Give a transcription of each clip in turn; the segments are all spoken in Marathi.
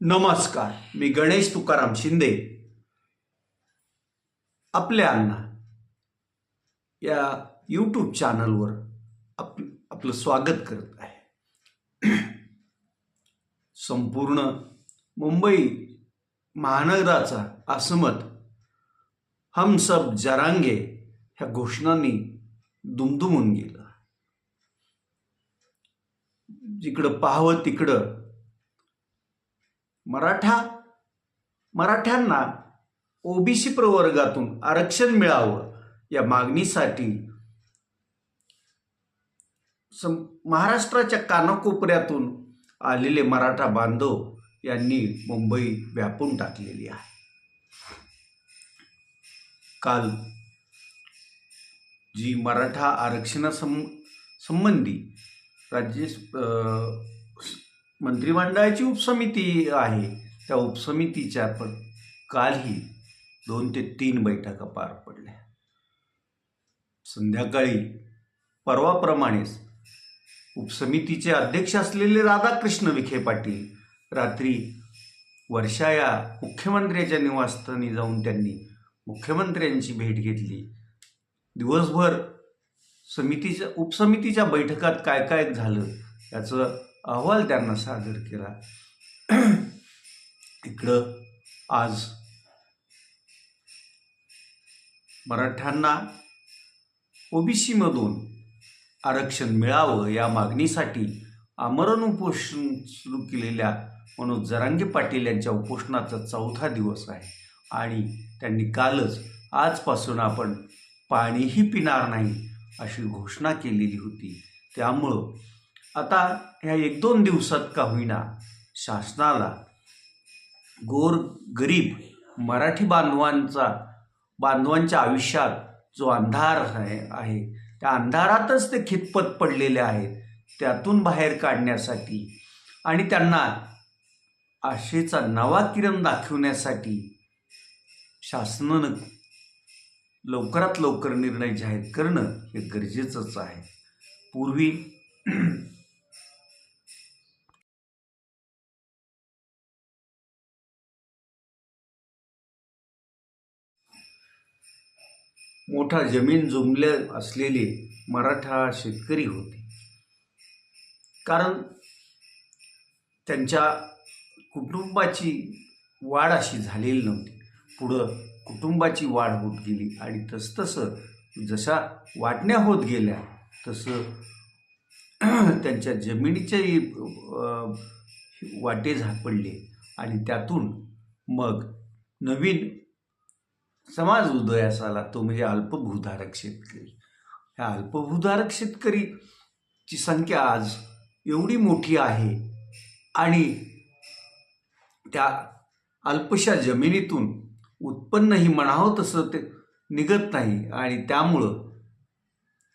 नमस्कार मी गणेश तुकाराम शिंदे. आपल्या अण्णा या यूट्यूब चॅनलवर आप आपलं स्वागत करत आहे. संपूर्ण मुंबई महानगराचा असमत हम सब जरांगे ह्या घोषणांनी दुमदुमून गेलं. जिकडं पाहावं तिकडं मराठा मराठ्यांना ओबीसी प्रवर्गातून आरक्षण मिळावं या मागणीसाठी सं महाराष्ट्राच्या कानाकोपऱ्यातून आलेले मराठा बांधव यांनी मुंबई व्यापून टाकलेली आहे. काल जी मराठा आरक्षणासं संबंधी राज्य मंत्रिमंडळाची उपसमिती आहे. त्या उपसमितीच्या पण कालही दोन ते तीन बैठका पार पडल्या. संध्याकाळी परवाप्रमाणेच उपसमितीचे अध्यक्ष असलेले राधाकृष्ण विखे पाटील रात्री वर्षा या मुख्यमंत्र्याच्या निवासस्थानी जाऊन त्यांनी मुख्यमंत्र्यांची भेट घेतली. दिवसभर समितीच्या उपसमितीच्या बैठकात काय काय झालं याचं अहवाल त्यांना सादर केला. इकडं आज मराठ्यांना ओबीसीमधून आरक्षण मिळावं या मागणीसाठी आमरण उपोषण सुरू केलेल्या मनोज जरांगे पाटील यांच्या उपोषणाचा चौथा दिवस आहे आणि त्यांनी कालच आजपासून आपण पाणीही पिणार नाही अशी घोषणा केलेली होती. त्यामुळं आता ह्या एक दोन दिवसात का होईना शासनाला गोर गरीब मराठी बांधवांचा बांधवांच्या आयुष्यात जो अंधार आहे त्या अंधारातच ते खितपत पडलेले आहेत त्यातून बाहेर काढण्यासाठी आणि त्यांना आशेचा नवा किरण दाखवण्यासाठी शासनानं लवकरात लवकर निर्णय जाहीर करणं हे गरजेचंच आहे. पूर्वी मोठा जमीन जुमले असलेले मराठा शेतकरी होते. कारण त्यांच्या कुटुंबाची वाढ अशी झालेली नव्हती. पुढं कुटुंबाची वाढ होत गेली आणि तसतसं जशा वाटण्या होत गेल्या तसं त्यांच्या जमिनीचेही वाटे झापडले आणि त्यातून मग नवीन समाज उदयास आला तो म्हणजे अल्पभूधारक शेतकरी. ह्या अल्पभूधारक शेतकरीची संख्या आज एवढी मोठी आहे आणि त्या अल्पशा जमिनीतून उत्पन्नही म्हणावं तसं ते निघत नाही आणि त्यामुळं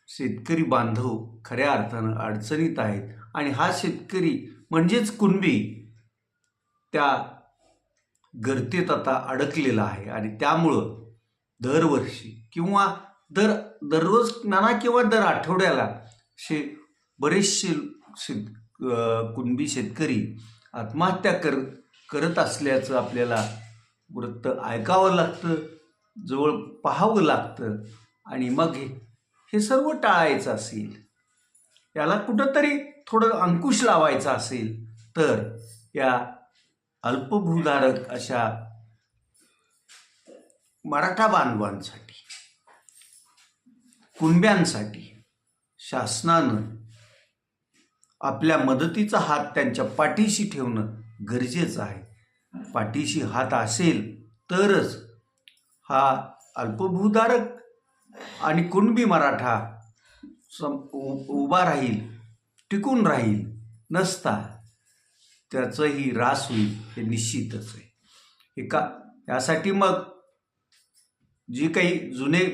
शेतकरी बांधव खऱ्या अर्थानं अडचणीत आहेत. आणि हा शेतकरी म्हणजेच कुणबी त्या गर्तेत आता अडकलेला आहे आणि त्यामुळं दरवर्षी किंवा दर दररोज नाना किंवा दर आठवड्याला शे बरेचसे शेत कुणबी शेतकरी आत्महत्या कर करत असल्याचं आपल्याला वृत्त ऐकावं लागतं जवळ पाहावं लागतं आणि मग हे हे सर्व टाळायचं असेल याला कुठंतरी थोडं अंकुश लावायचा असेल तर या अल्पभूधारक अशा मराठा बांधवांसाठी कुणब्यांसाठी शासनानं आपल्या मदतीचा हात त्यांच्या पाठीशी ठेवणं गरजेचं आहे. पाठीशी हात असेल तरच हा अल्पभूधारक आणि कुणबी मराठा सम उ- उभा राहील टिकून राहील नसता त्याचंही रास होईल हे निश्चितच आहे. एका यासाठी मग जी काही जुने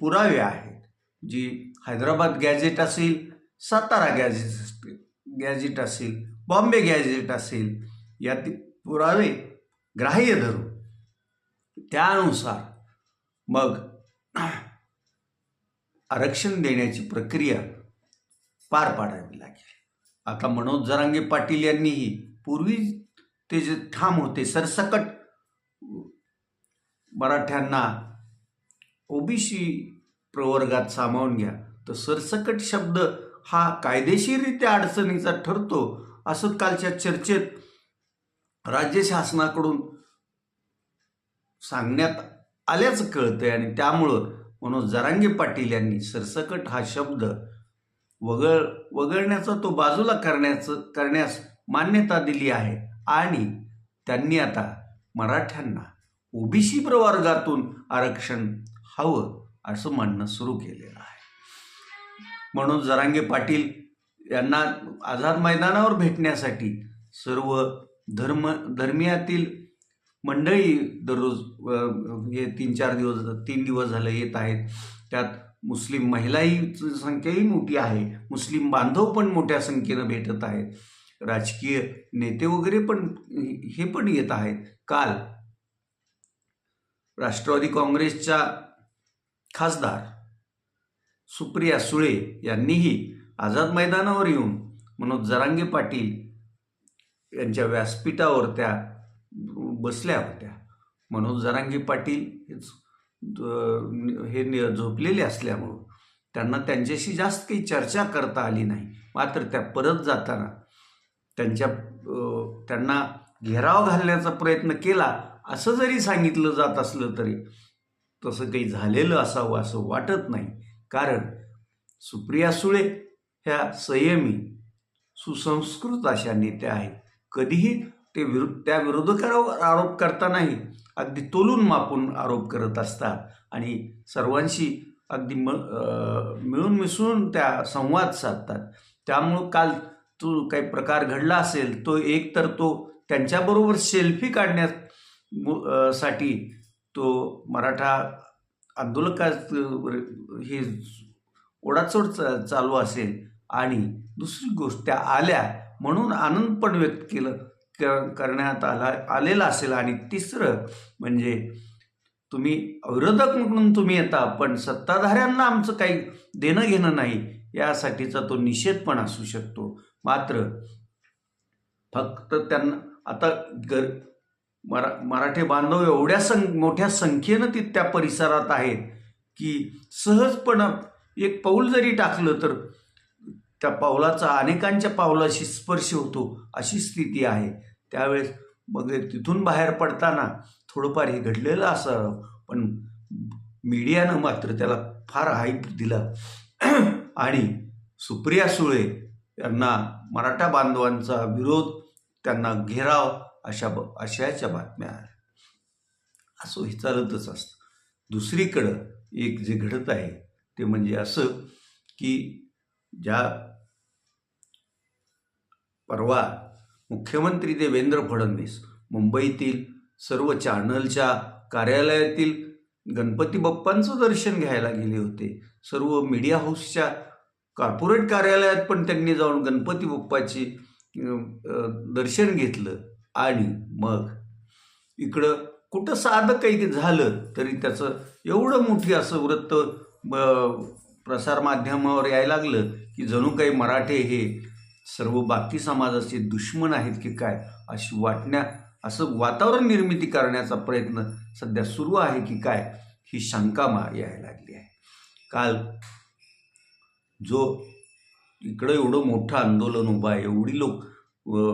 पुरावे आहेत जी हैदराबाद गॅझेट असेल सातारा गॅझेट असतील गॅझेट असेल बॉम्बे गॅझेट असेल यातील पुरावे ग्राह्य धरून त्यानुसार मग आरक्षण देण्याची प्रक्रिया पार पाडावी लागेल. आता मनोज जरांगे पाटील यांनीही पूर्वी ते जे ठाम होते सरसकट मराठ्यांना ओबीसी प्रवर्गात सामावून घ्या. तर सरसकट शब्द हा कायदेशीररित्या अडचणीचा ठरतो असं कालच्या चर्चेत राज्य शासनाकडून सांगण्यात आल्याचं कळतंय आणि त्यामुळं मनोज जरांगे पाटील यांनी सरसकट हा शब्द वगळ वगळण्याचा तो बाजूला करण्याचं करण्यास मान्यता दिली आहे. आणि त्यांनी आता मराठ्यांना ओबीसी प्रवर्गातून आरक्षण हवं असं म्हणणं सुरू केलेलं आहे. म्हणून जरांगे पाटील यांना आझाद मैदानावर भेटण्यासाठी सर्व धर्म धर्मियातील मंडळी दररोज हे तीन चार दिवस तीन दिवस झालं येत आहेत. त्यात मुस्लिम महिलाही संख्याही मोठी आहे. मुस्लिम बांधव पण मोठ्या संख्येनं भेटत आहेत. राजकीय नेते वगैरे पण हे पण येत आहेत. काल राष्ट्रवादी काँग्रेसच्या खासदार सुप्रिया सुळे यांनीही आझाद मैदानावर येऊन मनोज जरांगे पाटील यांच्या व्यासपीठावर त्या बसल्या होत्या. मनोज जरांगे पाटील हे झोपलेले असल्यामुळं त्यांना त्यांच्याशी जास्त काही चर्चा करता आली नाही. मात्र त्या परत जाताना त्यांच्या त्यांना घेराव घालण्याचा प्रयत्न केला असं जरी सांगितलं जात असलं तरी तसं काही झालेलं असावं असं वाटत नाही. कारण सुप्रिया सुळे ह्या संयमी सुसंस्कृत अशा नेत्या आहेत. कधीही ते विरो त्या विरोधकावर आरोप करतानाही अगदी तोलून मापून आरोप करत असतात. आणि सर्वांशी अगदी म मिळून मिसळून त्या संवाद साधतात. त्यामुळं काल तो काही प्रकार घडला असेल तो एक तर तो त्यांच्याबरोबर सेल्फी काढण्यात मु- साठी तो मराठा आंदोलका हे ओढाचोड चा- चालू असेल आणि दुसरी गोष्ट त्या आल्या म्हणून आनंद पण व्यक्त केलं क- करण्यात आला आलेला असेल. आणि तिसरं म्हणजे तुम्ही विरोधक म्हणून तुम्ही येता पण सत्ताधाऱ्यांना आमचं काही देणं घेणं नाही यासाठीचा तो निषेध पण असू शकतो. मात्र फक्त त्यांना आता गर मरा मराठी बांधव एवढ्या सं मोठ्या संख्येनं ती त्या परिसरात आहेत की सहजपणं एक पाऊल जरी टाकलं तर त्या पावलाचा अनेकांच्या पावलाशी स्पर्श होतो अशी स्थिती आहे. त्यावेळेस मग तिथून बाहेर पडताना थोडंफार हे घडलेलं असावं पण मीडियानं मात्र त्याला फार हाईप दिला. आणि सुप्रिया सुळे यांना मराठा बांधवांचा विरोध त्यांना घेराव अशा ब अशाच्या बातम्या आल्या असं हे चालतच असतं. दुसरीकडं एक जे घडत आहे ते म्हणजे असं की ज्या परवा मुख्यमंत्री देवेंद्र फडणवीस मुंबईतील सर्व चॅनलच्या कार्यालयातील गणपती बाप्पांचं दर्शन घ्यायला गेले होते. सर्व मीडिया हाऊसच्या कॉर्पोरेट कार्यालयात पण त्यांनी जाऊन गणपती बाप्पाची दर्शन घेतलं. आणि मग. इकडं कुठं साधं काही झालं तरी त्याचं एवढं मोठी असं वृत्त प्रसारमाध्यमावर यायला लागलं की जणू काही मराठे हे सर्व बाकी समाजाचे दुश्मन आहेत की काय अशी वाटण्या असं वातावरण निर्मिती करण्याचा प्रयत्न सध्या सुरू आहे की काय ही शंका मा यायला लागली आहे. काल जो इकडं एवढं मोठं आंदोलन उभं आहे एवढी लोक व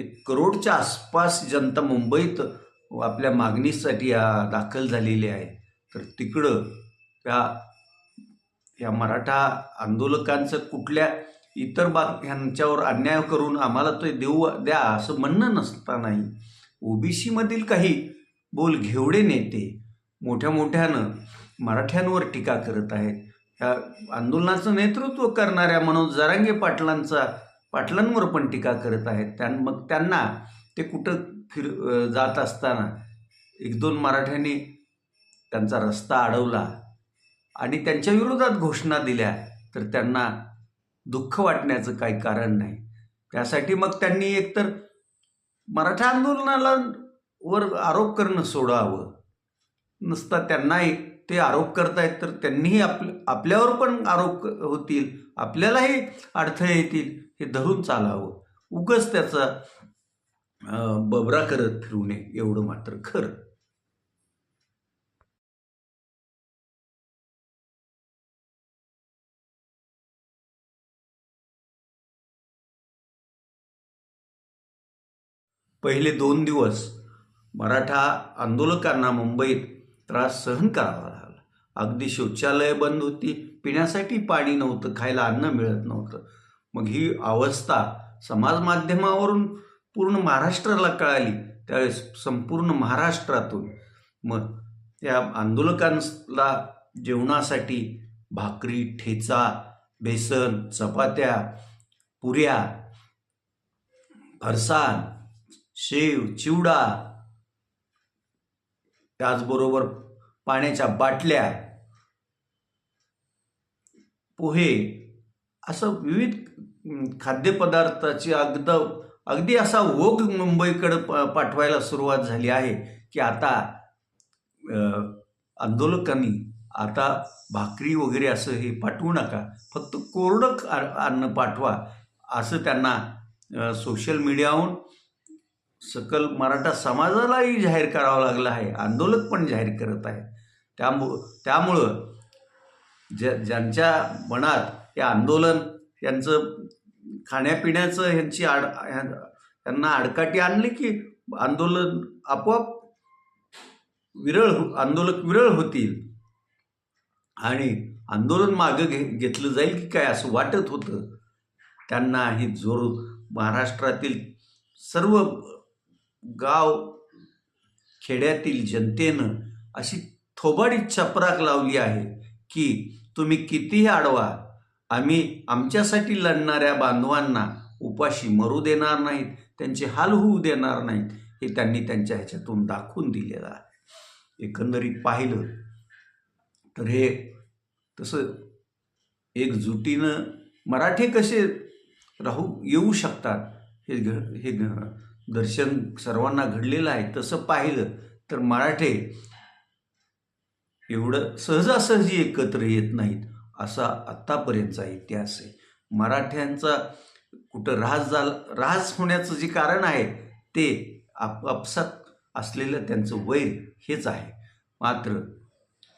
एक करोडच्या आसपास जनता मुंबईत आपल्या मागणीसाठी दाखल झालेली आहे. तर तिकडं त्या या मराठा आंदोलकांचं कुठल्या इतर बा ह्यांच्यावर अन्याय करून आम्हाला ते देऊ द्या असं म्हणणं नसतानाही ओबीसीमधील काही बोल घेवडे नेते मोठ्या मोठ्यानं मराठ्यांवर टीका करत आहेत. ह्या आंदोलनाचं नेतृत्व करणाऱ्या मनोज जरांगे पाटलांचा पाटलांवर पण टीका करत आहेत. त्यां मग त्यांना ते कुठं फिर जात असताना एक दोन मराठ्यांनी त्यांचा रस्ता अडवला आणि त्यांच्या विरोधात घोषणा दिल्या तर त्यांना दुःख वाटण्याचं काही कारण नाही. त्यासाठी मग त्यांनी एकतर मराठा आंदोलनाला वर आरोप करणं सोडावं. नुसता त्यांना एक ते आरोप करतायत तर त्यांनीही आप आपल्यावर पण आरोप होतील. आपल्यालाही अडथळे येतील. हे धरून चालावं. उगच त्याचा बबरा करत फिरू नये एवढं मात्र खरं. पहिले दोन दिवस मराठा आंदोलकांना मुंबईत त्रास सहन करावा अगदी शौचालय बंद होती. पिण्यासाठी पाणी नव्हतं खायला अन्न मिळत नव्हतं. मग ही अवस्था समाज माध्यमावरून पूर्ण महाराष्ट्राला कळाली. त्यावेळेस संपूर्ण महाराष्ट्रातून. मग या आंदोलकांना जेवणासाठी भाकरी ठेचा बेसन चपात्या पुऱ्या फरसाण शेव चिवडा त्याचबरोबर पाण्याच्या बाटल्या पोहे असं विविध खाद्यपदार्थाची अगद अगदी असा ओघ मुंबईकडं प- पाठवायला सुरुवात झाली आहे की आता आंदोलकांनी आता भाकरी वगैरे असं हे पाठवू नका. फक्त कोरडं अन्न पाठवा असं त्यांना सोशल मीडियाहून सकल मराठा समाजालाही जाहीर करावं लागलं आहे आंदोलक पण जाहीर करत आहे. त्यामु त्यामुळं ज्या ज्यांच्या मनात हे आंदोलन यांचं खाण्यापिण्याचं ह्यांची आड त्यांना आडकाठी आणली की आंदोलन आपोआप विरळ हो- आंदोलक विरळ होतील. आणि आंदोलन मागं घे घेतलं जाईल की काय असं वाटत होतं? त्यांना ही जोर महाराष्ट्रातील सर्व गाव खेड्यातील जनतेनं अशी थोबाडी चपराक लावली आहे की तुम्ही कितीही आडवा आम्ही आमच्यासाठी लढणाऱ्या बांधवांना उपाशी मरू देणार नाहीत त्यांचे हाल होऊ देणार नाहीत हे त्यांनी त्यांच्या ह्याच्यातून दाखवून दिलेलं आहे. एकंदरीत पाहिलं तर हे तसं एकजुटीनं मराठे कसे राहू येऊ शकतात हे घ हे दर्शन सर्वांना घडलेलं आहे तसं पाहिलं तर मराठे एवढं सहजासहजी एकत्र येत नाहीत असा आत्तापर्यंतचा इतिहास आहे. मराठ्यांचा कुठं ऱ्हास झाला ऱ्हास होण्याचं जे कारण आहे ते आप आपसात असलेलं त्यांचं वैर हेच आहे. मात्र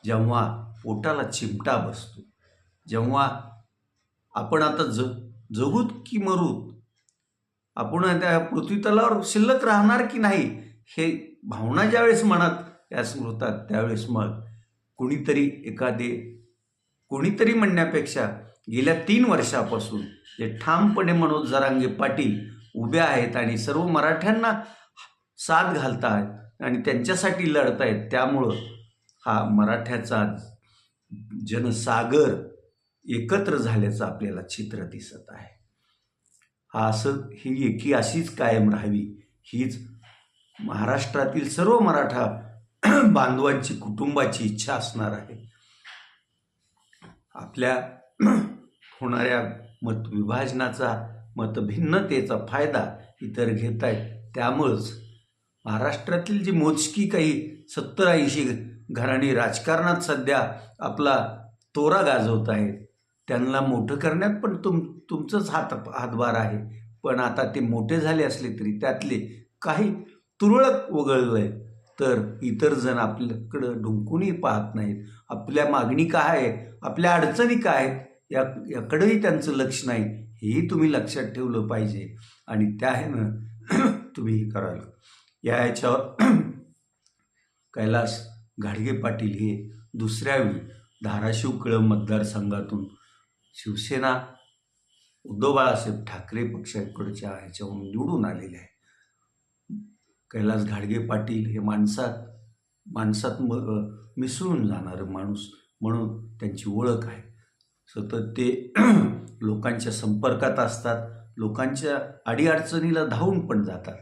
जेव्हा पोटाला चिमटा बसतो जेव्हा आपण आता ज जगूत की मरूत आपण त्या पृथ्वीतलावर शिल्लक राहणार की नाही हे भावना ज्यावेळेस मनात या स्मृतात त्यावेळेस मग कुणीतरी एखादे कोणीतरी म्हणण्यापेक्षा गेल्या तीन वर्षापासून जे ठामपणे मनोज जरांगे पाटील उभे आहेत आणि सर्व मराठ्यांना साथ घालतात आणि त्यांच्यासाठी लढतायत त्यामुळं हा मराठ्याचा जनसागर एकत्र झाल्याचं आपल्याला चित्र दिसत आहे. असं ही एकी अशीच कायम राहावी. हीच महाराष्ट्रातील सर्व मराठा बांधवांची कुटुंबाची इच्छा असणार आहे. आपल्या होणाऱ्या मतविभाजनाचा मतभिन्नतेचा फायदा इतर घेत आहेत त्यामुळंच महाराष्ट्रातील जी मोजकी काही सत्तर ऐंशी घराणी राजकारणात सध्या आपला तोरा गाजवत आहेत त्यांना मोठं करण्यात पण तुम तुमचंच हात हातभार आहे. पण आता ते मोठे झाले असले तरी त्यातले काही तुरळक वगळलं आहे तर इतर जण आपल्याकडं ढुंकूनही पाहत नाहीत. आपल्या मागणी काय आहे? आपल्या अडचणी काय आहेत? या याकडंही त्यांचं लक्ष नाही. हेही तुम्ही लक्षात ठेवलं पाहिजे. आणि त्या ह्यानं तुम्ही हे करायला या ह्याच्यावर कैलास घाडगे पाटील हे दुसऱ्या वेळी धाराशिव कळंब मतदारसंघातून शिवसेना उद्धव बाळासाहेब ठाकरे पक्षाकडच्या ह्याच्यावरून निवडून आलेले आहे कैलास घाडगे पाटील हे माणसात माणसात म मिसळून जाणारं माणूस म्हणून त्यांची ओळख आहे. सतत ते लोकांच्या संपर्कात असतात लोकांच्या अडीअडचणीला धावून पण जातात.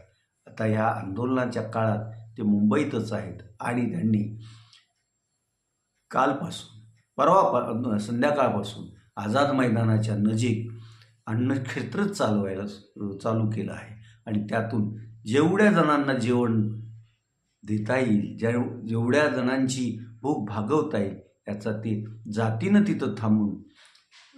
आता ह्या आंदोलनाच्या काळात ते मुंबईतच आहेत आणि त्यांनी कालपासून परवा संध्याकाळपासून आझाद मैदानाच्या नजीक अन्नक्षेत्र चालवायला चालू केलं आहे. आणि त्यातून जेवढ्या जणांना जेवण देता येईल ज्या जेवढ्या जणांची भूक भागवता येईल याचा ते जातीनं तिथं थांबून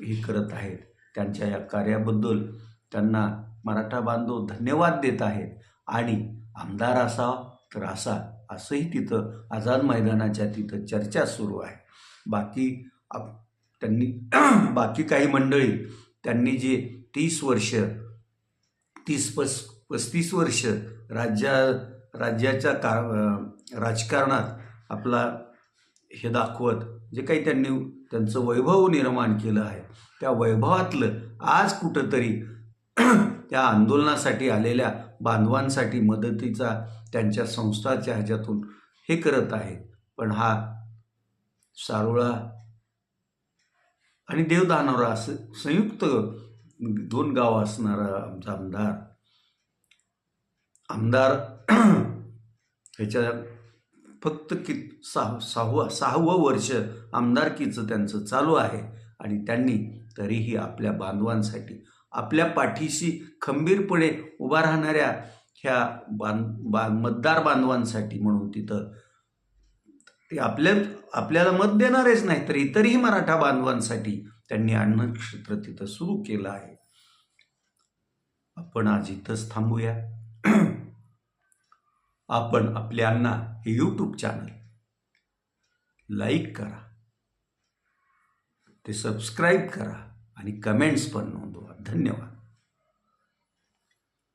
हे करत आहेत. त्यांच्या या कार्याबद्दल त्यांना मराठा बांधव धन्यवाद देत आहेत. आणि आमदार असावा तर असा असंही तिथं आझाद मैदानाच्या तिथं चर्चा सुरू आहे. बाकी आप त्यांनी बाकी काही मंडळी त्यांनी जे तीस वर्ष तीस पस पस्तीस वर्ष राज्या राज्याच्या का राजकारणात आपला हे दाखवत जे काही त्यांनी त्यांचं वैभव निर्माण केलं आहे त्या वैभवातलं आज कुठंतरी त्या आंदोलनासाठी आलेल्या बांधवांसाठी मदतीचा त्यांच्या संस्थाच्या ह्याच्यातून हे करत आहेत. पण हा सारोळा आणि देवदानवरा असं संयुक्त दोन गाव असणारा आमचा आमदार. आमदार ह्याच्या फक्त कि सहा सहावं सहावं वर्ष आमदारकीचं त्यांचं चालू आहे आणि त्यांनी तरीही आपल्या बांधवांसाठी आपल्या पाठीशी खंबीरपणे उभा राहणाऱ्या ह्या बांध बा मतदार बांधवांसाठी म्हणून तिथं ते आपल्या आपल्याला मत देणारेच नाही तर इतरही मराठा बांधवांसाठी त्यांनी अन्नक्षेत्र तिथं सुरू केलं आहे. आपण आज इथंच थांबूया. आपण आपल्या अण्णा हे यूट्यूब चॅनल लाईक करा. ते सबस्क्राईब करा आणि कमेंट्स पण नोंदवा. धन्यवाद.